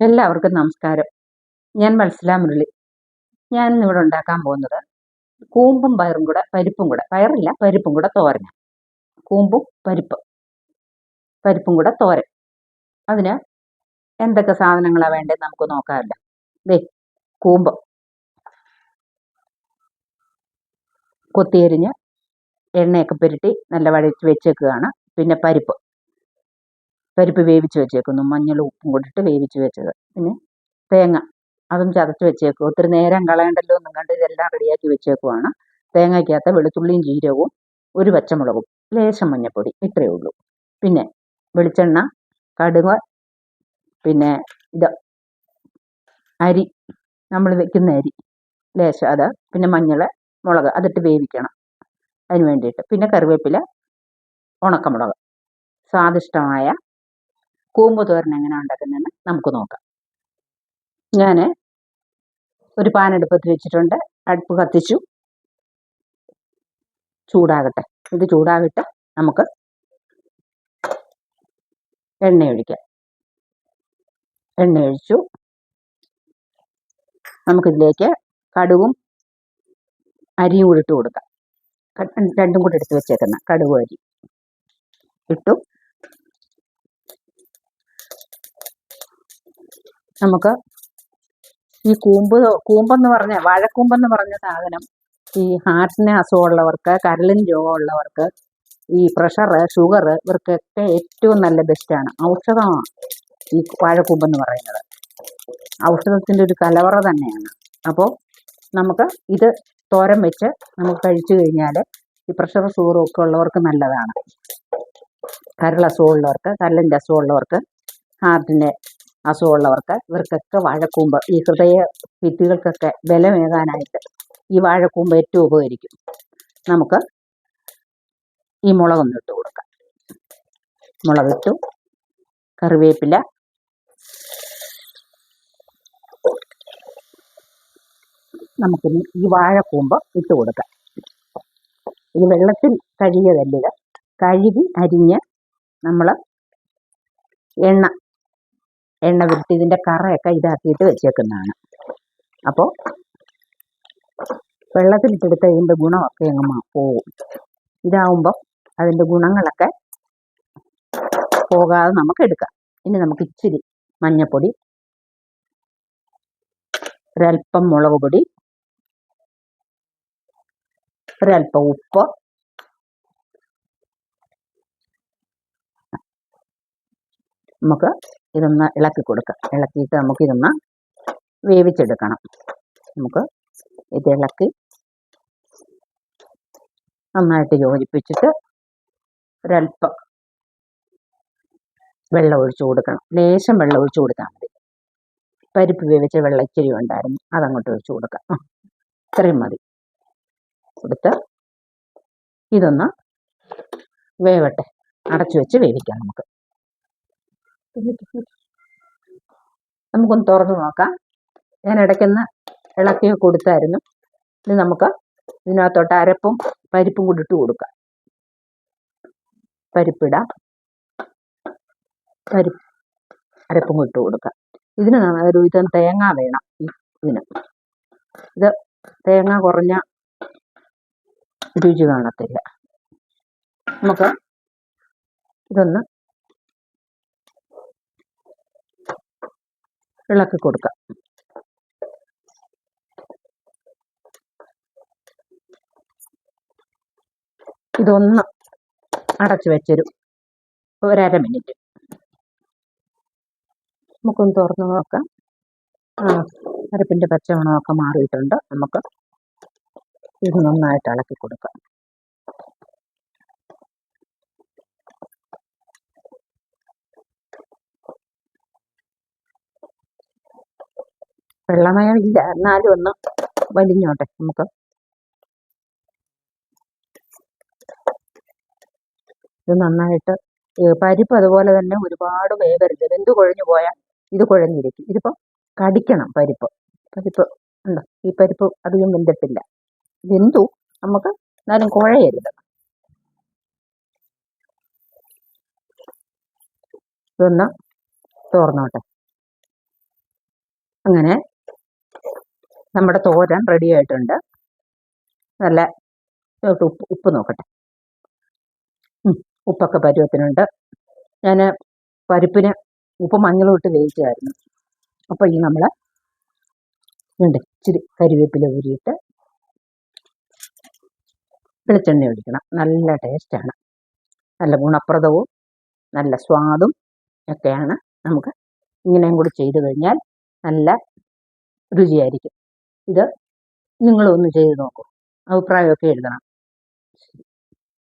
എല്ലാവർക്കും നമസ്കാരം. ഞാൻ മത്സല മുരളി. ഞാൻ ഇന്നിവിടെ ഉണ്ടാക്കാൻ പോകുന്നത് കൂമ്പും പയറും കൂടെ പരിപ്പും കൂടെ. പയറില്ല പരിപ്പും കൂടെ തോരന. കൂമ്പും പരിപ്പ്. പരിപ്പും കൂടെ തോരൻ. അതിന് എന്തൊക്കെ സാധനങ്ങളാണ് വേണ്ടത് നമുക്ക് നോക്കാമല്ലോ. ദേ കൂമ്പ്. കൊത്തിയരിഞ്ഞ് എണ്ണയൊക്കെ പുരട്ടി നല്ല വഴച്ച് വെച്ചേക്കുകയാണ്. പിന്നെ പരിപ്പ്. പരിപ്പ് വേവിച്ച് വെച്ചേക്കുന്നു. മഞ്ഞളും ഉപ്പും കൂടിയിട്ട് വേവിച്ച് വെച്ചത്. പിന്നെ തേങ്ങ അതും ചതച്ച് വെച്ചേക്കും. ഒത്തിരി നേരം കളയണ്ടല്ലോ എന്നും കണ്ട് ഇതെല്ലാം റെഡിയാക്കി വെച്ചേക്കുവാണ്. തേങ്ങയ്ക്കകത്ത് വെളുത്തുള്ളിയും ജീരകവും ഒരു പച്ചമുളകും ലേശം മഞ്ഞൾപ്പൊടി ഇത്രയേ ഉള്ളൂ. പിന്നെ വെളിച്ചെണ്ണ കടുക് പിന്നെ ഇത് അരി നമ്മൾ വെക്കുന്ന അരി ലേശം അത് പിന്നെ മഞ്ഞൾ മുളക് അതിട്ട് വേവിക്കണം അതിന് വേണ്ടിയിട്ട്. പിന്നെ കറിവേപ്പില ഉണക്കമുളക്. സ്വാദിഷ്ടമായ കൂമ്പ് തോരൻ എങ്ങനെയാണ് ഉണ്ടാക്കുന്നതെന്ന് നമുക്ക് നോക്കാം. ഞാൻ ഒരു പാൻ അടുപ്പത്ത് വെച്ചിട്ടുണ്ട്. അടുപ്പ് കത്തിച്ചു. ചൂടാകട്ടെ. ഇത് ചൂടാവിട്ട് നമുക്ക് എണ്ണ ഒഴിക്കാം. എണ്ണ ഒഴിച്ചു. നമുക്കിതിലേക്ക് കടുവും അരിയും കൂടി ഇട്ട് കൊടുക്കാം. രണ്ടും കൂടി എടുത്ത് വെച്ചേക്കുന്ന കടുവും അരി ഇട്ടു. നമുക്ക് ഈ കൂമ്പ് കൂമ്പെന്ന് പറഞ്ഞ വാഴക്കൂമ്പെന്ന് പറഞ്ഞ സാധനം ഈ ഹാർട്ടിന് അസുഖമുള്ളവർക്ക് കരളിന് രോഗമുള്ളവർക്ക് ഈ പ്രഷർ ഷുഗർ ഇവർക്കൊക്കെ ഏറ്റവും നല്ല ബെസ്റ്റാണ്. ഔഷധമാണ് ഈ വാഴക്കൂമ്പെന്ന് പറയുന്നത്. ഔഷധത്തിന്റെ ഒരു കലവറ തന്നെയാണ്. അപ്പോൾ നമുക്ക് ഇത് തോരം വെച്ച് നമുക്ക് കഴിച്ചു കഴിഞ്ഞാൽ ഈ പ്രഷർ ഷുഗറും ഒക്കെ ഉള്ളവർക്ക് നല്ലതാണ്. കരൾ അസുഖമുള്ളവർക്ക് കരളിന്റെ അസുഖമുള്ളവർക്ക് ഹാർട്ടിന്റെ അസുഖമുള്ളവർക്ക് ഇവർക്കൊക്കെ വാഴക്കൂമ്പ് ഈ ഹൃദയ ഭിത്തികൾക്കൊക്കെ ബലമേകാനായിട്ട് ഈ വാഴക്കൂമ്പ് ഏറ്റവും ഉപകരിക്കും. നമുക്ക് ഈ മുളകൊന്ന് ഇട്ട് കൊടുക്കാം. മുളകിട്ടു കറിവേപ്പില നമുക്കിനി ഈ വാഴക്കൂമ്പ് ഇട്ട് കൊടുക്കാം. ഇത് വെള്ളത്തിൽ കഴുകിയതല്ല കഴുകി അരിഞ്ഞ് നമ്മൾ എണ്ണ എണ്ണ വിട്ട് ഇതിന്റെ കറയൊക്കെ ഇതാക്കിയിട്ട് വെച്ചേക്കുന്നതാണ്. അപ്പോൾ വെള്ളത്തിലിട്ടെടുത്ത് ഇതിന്റെ ഗുണമൊക്കെ അങ്ങ് പോവും. ഇതാവുമ്പോൾ അതിന്റെ ഗുണങ്ങളൊക്കെ പോകാതെ നമുക്ക് എടുക്കാം. ഇനി നമുക്ക് ഇച്ചിരി മഞ്ഞപ്പൊടി ഒരൽപ്പം മുളക് പൊടി ഒരൽപ്പം ഉപ്പ് നമുക്ക് ഇതൊന്ന് ഇളക്കി കൊടുക്കുക ഇളക്കിയിട്ട് നമുക്ക് ഇതൊന്ന് വേവിച്ചെടുക്കണം. നമുക്ക് ഇത് ഇളക്കി നന്നായിട്ട് യോജിപ്പിച്ചിട്ട് ഒരല്പം വെള്ളം ഒഴിച്ചു കൊടുക്കണം. ലേശം വെള്ളം ഒഴിച്ചു കൊടുത്താൽ മതി. പരിപ്പ് വേവിച്ച വെള്ളം ഇച്ചിരി ഉണ്ടായിരുന്നു. അതങ്ങോട്ട് ഒഴിച്ചു കൊടുക്കാം. ഇത്രയും മതി. കൊടുത്ത് ഇതൊന്ന് വേവട്ടെ. അടച്ചു വെച്ച് വേവിക്കാം നമുക്ക്. നമുക്കൊന്ന് തുറന്നു നോക്കാം. ഞാൻ ഇടയ്ക്കൊന്ന് ഇളക്കി കൊടുത്തായിരുന്നു. ഇനി നമുക്ക് ഇതിനകത്തോട്ട് അരപ്പും പരിപ്പും കൂടി ഇട്ട് കൊടുക്കാം. പരിപ്പിടാം. പരിപ്പ് അരപ്പും ഇട്ട് കൊടുക്കാം. ഇതിന് ഒരു വിധം തേങ്ങ വേണം ഇതിന്. ഇത് തേങ്ങ കുറഞ്ഞ രുചി കാണത്തില്ല. നമുക്ക് ഇതൊന്ന് ഇളക്കി കൊടുക്കാം. ഇതൊന്ന് അടച്ചു വെച്ചൊരു ഒരര മിനിറ്റ്. നമുക്കൊന്ന് തുറന്നു നോക്കാം. ആ അരപ്പിന്റെ പച്ചമണമൊക്കെ മാറിയിട്ടുണ്ട്. നമുക്ക് ഇത് നന്നായിട്ട് ഇളക്കി കൊടുക്കാം. വെള്ളമയം ഇല്ല എന്നാലും ഒന്ന് വലിഞ്ഞോട്ടെ നമുക്ക്. ഇത് നന്നായിട്ട് പരിപ്പ് അതുപോലെ തന്നെ ഒരുപാട് വേവരുത്. വെന്ത് കുഴഞ്ഞു പോയാൽ ഇത് കുഴഞ്ഞിരിക്കും. ഇതിപ്പോൾ കടിക്കണം പരിപ്പ്. പരിപ്പ് ഉണ്ടോ? ഈ പരിപ്പ് അധികം വെന്തിട്ടില്ല. വെന്തു നമുക്ക് എന്നാലും കുഴയരുത്. ഇതൊന്ന് തോർന്നോട്ടെ. അങ്ങനെ നമ്മുടെ തോരൻ റെഡി ആയിട്ടുണ്ട്. നല്ല ഉപ്പ് ഉപ്പ് നോക്കട്ടെ. ഉപ്പൊക്കെ പരുവത്തിനുണ്ട്. ഞാൻ പരിപ്പിന് ഉപ്പ് മഞ്ഞളും ഇട്ട് വേവിച്ചതായിരുന്നു. അപ്പോൾ ഈ നമ്മൾ ഉണ്ട് ഇച്ചിരി കരിവേപ്പില ഊരിയിട്ട് വെളിച്ചെണ്ണ ഒഴിക്കണം. നല്ല ടേസ്റ്റാണ് നല്ല ഗുണപ്രദവും നല്ല സ്വാദും ഒക്കെയാണ് നമുക്ക് ഇങ്ങനെയും കൂടി ചെയ്തു കഴിഞ്ഞാൽ നല്ല രുചിയായിരിക്കും. ഇത് നിങ്ങളും ഒന്ന് ചെയ്ത് നോക്കൂ. അഭിപ്രായമൊക്കെ എഴുതണം.